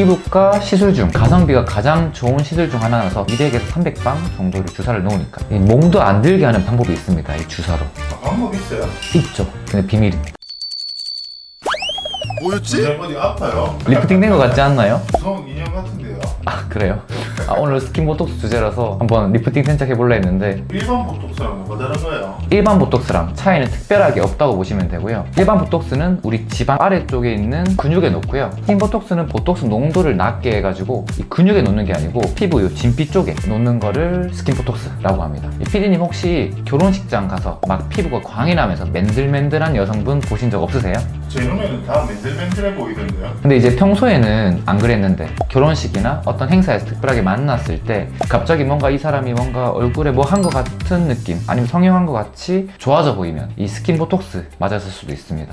피부과 시술 중 가성비가 가장 좋은 시술 중 하나라서 200에서 300방 정도를 주사를 놓으니까 이 몽도 안 들게 하는 방법이 있습니다. 이 주사로 아, 방법 있어요? 있죠. 근데 비밀입니다. 뭐였지? 어디 아파요? 리프팅 된 것 같지 않나요? 무서운 인형 같은데요? 아 그래요? 아, 오늘 스킨 보톡스 주제라서 한번 리프팅 생착 해볼라 했는데 일반 보톡스랑 뭐가 다른 거예요? 일반 보톡스랑 차이는 특별하게 없다고 보시면 되고요. 일반 보톡스는 우리 지방 아래쪽에 있는 근육에 놓고요. 스킨 보톡스는 보톡스 농도를 낮게 해가지고 이 근육에 놓는 게 아니고 피부 요 진피 쪽에 놓는 거를 스킨 보톡스라고 합니다. 이 피디님 혹시 결혼식장 가서 막 피부가 광이 나면서 맨들맨들한 여성분 보신 적 없으세요? 제 눈에는 다 맨들 맨들해 보이던데요? 근데 이제 평소에는 안 그랬는데 결혼식이나 어떤 행사에서 특별하게 만났을 때 갑자기 뭔가 이 사람이 뭔가 얼굴에 뭐 한 것 같은 느낌 아니면 성형한 것 같이 좋아져 보이면 이 스킨 보톡스 맞았을 수도 있습니다.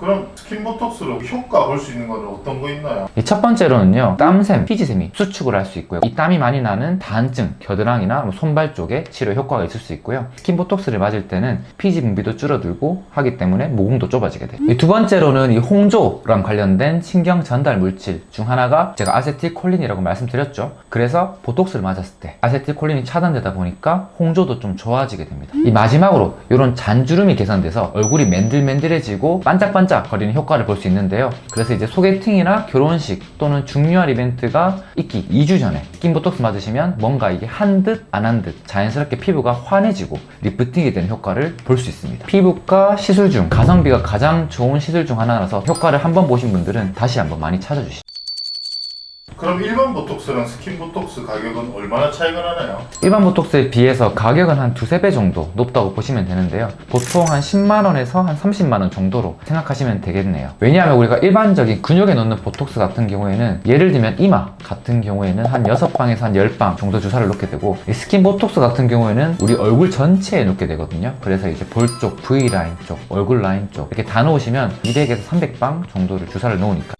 그럼 스킨 보톡스로 효과 볼 수 있는 거는 어떤 거 있나요? 이 첫 번째로는요 땀샘, 피지샘이 수축을 할 수 있고요. 이 땀이 많이 나는 다한증, 겨드랑이나 뭐 손발 쪽에 치료 효과가 있을 수 있고요. 스킨 보톡스를 맞을 때는 피지 분비도 줄어들고 하기 때문에 모공도 좁아지게 돼요. 이두 번째로는 이 홍조랑 관련된 신경 전달 물질 중 하나가 제가 아세틸콜린이라고 말씀드렸죠. 그래서 보톡스를 맞았을 때 아세틸콜린이 차단되다 보니까 홍조도 좀 좋아지게 됩니다. 이 마지막으로 이런 잔주름이 개선돼서 얼굴이 맨들맨들해지고 반짝반짝 거리는 효과를 볼 수 있는데요. 그래서 이제 소개팅이나 결혼식 또는 중요한 이벤트가 있기 2주 전에 스킨 보톡스 맞으시면 뭔가 이게 한 듯 안 한 듯 자연스럽게 피부가 환해지고 리프팅이 되는 효과를 볼 수 있습니다. 피부과 시술 중 가성비가 가장 좋은 시술 중 하나라서 효과를 한번 보신 분들은 다시 한번 많이 찾아주시죠 그럼 일반 보톡스랑 스킨 보톡스 가격은 얼마나 차이가 나나요? 일반 보톡스에 비해서 가격은 한 두세 배 정도 높다고 보시면 되는데요. 보통 한 10만원에서 한 30만원 정도로 생각하시면 되겠네요. 왜냐하면 우리가 일반적인 근육에 넣는 보톡스 같은 경우에는 예를 들면 이마 같은 경우에는 한 6방에서 한 10방 정도 주사를 놓게 되고 이 스킨 보톡스 같은 경우에는 우리 얼굴 전체에 놓게 되거든요. 그래서 이제 볼 쪽, V라인 쪽, 얼굴 라인 쪽 이렇게 다 놓으시면 200에서 300방 정도를 주사를 놓으니까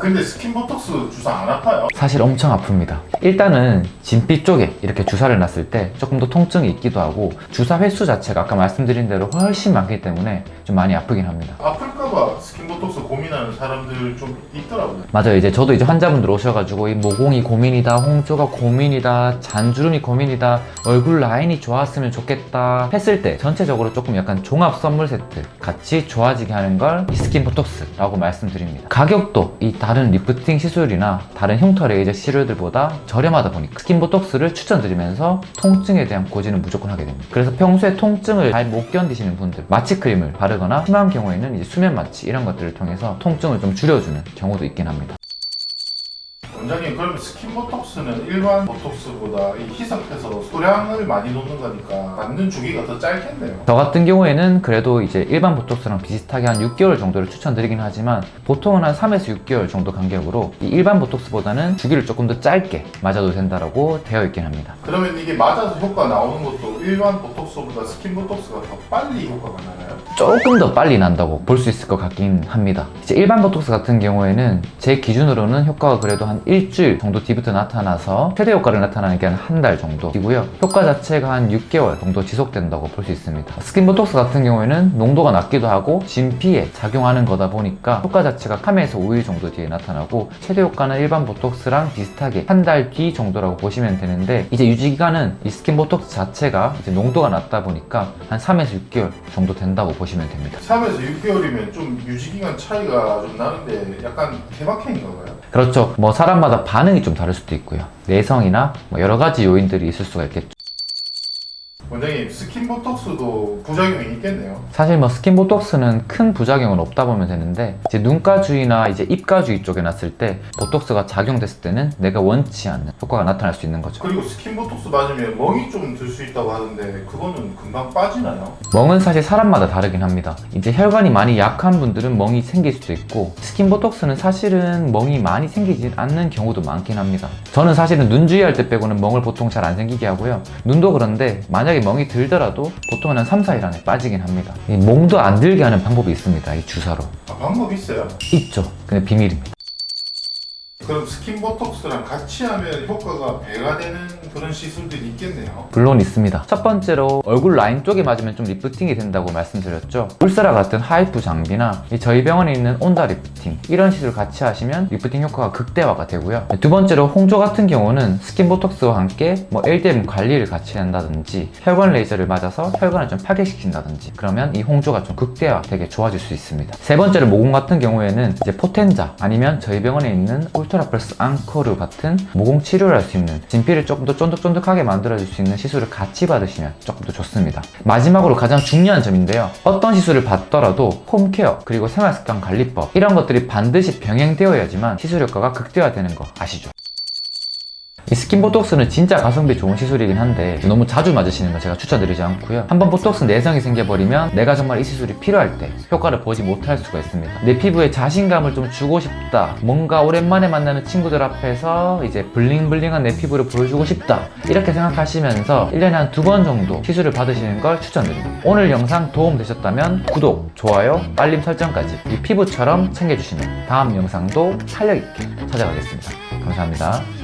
근데 스킨 보톡스 주사 안 아파요? 사실 엄청 아픕니다. 일단은 진피 쪽에 이렇게 주사를 놨을 때 조금 더 통증이 있기도 하고 주사 횟수 자체가 아까 말씀드린 대로 훨씬 많기 때문에 좀 많이 아프긴 합니다. 아플까봐 스킨 보톡스 고민하는 사람들 좀 있더라고요. 맞아요. 이제 저도 이제 환자분들 오셔가지고 이 모공이 고민이다, 홍조가 고민이다, 잔주름이 고민이다, 얼굴 라인이 좋았으면 좋겠다 했을 때 전체적으로 조금 약간 종합 선물 세트 같이 좋아지게 하는 걸 이 스킨 보톡스라고 말씀드립니다. 가격도 이 다른 리프팅 시술이나 다른 흉터 레이저 시술들보다 저렴하다 보니까 스킨 보톡스를 추천드리면서 통증에 대한 고지는 무조건 하게 됩니다. 그래서 평소에 통증을 잘 못 견디시는 분들 마취 크림을 바르거나 심한 경우에는 이제 수면 마취 이런 것 들을 통해서 통증을 좀 줄여주는 경우도 있긴 합니다. 원장님 그러면 스킨 보톡스는 일반 보톡스보다 이 희석해서 소량을 많이 놓는 거니까 맞는 주기가 더 짧겠네요. 저 같은 경우에는 그래도 이제 일반 보톡스랑 비슷하게 한 6개월 정도를 추천드리긴 하지만 보통은 한 3에서 6개월 정도 간격으로 이 일반 보톡스보다는 주기를 조금 더 짧게 맞아도 된다라고 되어 있긴 합니다. 그러면 이게 맞아서 효과 나오는 것도 일반 보톡스보다 스킨 보톡스가 더 빨리 효과가 나나요? 조금 더 빨리 난다고 볼 수 있을 것 같긴 합니다. 이제 일반 보톡스 같은 경우에는 제 기준으로는 효과가 그래도 한 일주일 정도 뒤부터 나타나서 최대 효과를 나타나는 게 한 한 달 정도이고요. 효과 자체가 한 6개월 정도 지속된다고 볼 수 있습니다. 스킨 보톡스 같은 경우에는 농도가 낮기도 하고 진피에 작용하는 거다 보니까 효과 자체가 3에서 5일 정도 뒤에 나타나고 최대 효과는 일반 보톡스랑 비슷하게 한 달 뒤 정도라고 보시면 되는데 이제 유지 기간은 이 스킨 보톡스 자체가 이제 농도가 낮다 보니까 한 3에서 6개월 정도 된다고 보시면 됩니다. 3에서 6개월이면 좀 유지기간 차이가 좀 나는데 약간 개박형인가 봐요. 그렇죠. 뭐 사람마다 반응이 좀 다를 수도 있고요. 내성이나 뭐 여러 가지 요인들이 있을 수가 있겠죠. 원장님 스킨 보톡스도 부작용이 있겠네요. 사실 뭐 스킨 보톡스는 큰 부작용은 없다 보면 되는데 이제 눈가 주위나 이제 입가 주위 쪽에 놨을 때 보톡스가 작용됐을 때는 내가 원치 않는 효과가 나타날 수 있는 거죠. 그리고 스킨 보톡스 맞으면 멍이 좀 들 수 있다고 하던데 그거는 금방 빠지나요? 멍은 사실 사람마다 다르긴 합니다. 이제 혈관이 많이 약한 분들은 멍이 생길 수도 있고 스킨 보톡스는 사실은 멍이 많이 생기지 않는 경우도 많긴 합니다. 저는 사실은 눈 주의할 때 빼고는 멍을 보통 잘 안 생기게 하고요. 눈도 그런데 만약 에 멍이 들더라도 보통은 한 3, 4일 안에 빠지긴 합니다. 이 멍도 안 들게 하는 방법이 있습니다. 이 주사로. 아, 방법 있어요? 있죠. 근데 비밀입니다. 그럼 스킨 보톡스랑 같이 하면 효과가 배가 되는 그런 시술들이 있겠네요. 물론 있습니다. 첫 번째로 얼굴 라인 쪽에 맞으면 좀 리프팅이 된다고 말씀드렸죠. 울사라 같은 하이프 장비나 이 저희 병원에 있는 온다 리프팅 이런 시술 같이 하시면 리프팅 효과가 극대화가 되고요. 두 번째로 홍조 같은 경우는 스킨 보톡스와 함께 뭐 LDM 관리를 같이 한다든지 혈관 레이저를 맞아서 혈관을 좀 파괴시킨다든지 그러면 이 홍조가 좀 극대화 되게 좋아질 수 있습니다. 세 번째로 모공 같은 경우에는 이제 포텐자 아니면 저희 병원에 있는 울트 라 플러스 앙코르 같은 모공 치료를 할 수 있는 진피를 조금 더 쫀득쫀득하게 만들어줄 수 있는 시술을 같이 받으시면 조금 더 좋습니다. 마지막으로 가장 중요한 점인데요. 어떤 시술을 받더라도 홈케어 그리고 생활습관 관리법 이런 것들이 반드시 병행되어야지만 시술 효과가 극대화되는 거 아시죠? 이 스킨 보톡스는 진짜 가성비 좋은 시술이긴 한데 너무 자주 맞으시는 거 제가 추천드리지 않고요. 한번 보톡스 내성이 생겨버리면 내가 정말 이 시술이 필요할 때 효과를 보지 못할 수가 있습니다. 내 피부에 자신감을 좀 주고 싶다. 뭔가 오랜만에 만나는 친구들 앞에서 이제 블링블링한 내 피부를 보여주고 싶다. 이렇게 생각하시면서 1년에 한 두 번 정도 시술을 받으시는 걸 추천드립니다. 오늘 영상 도움 되셨다면 구독, 좋아요, 알림 설정까지 이 피부처럼 챙겨주시면 다음 영상도 탄력있게 찾아가겠습니다. 감사합니다.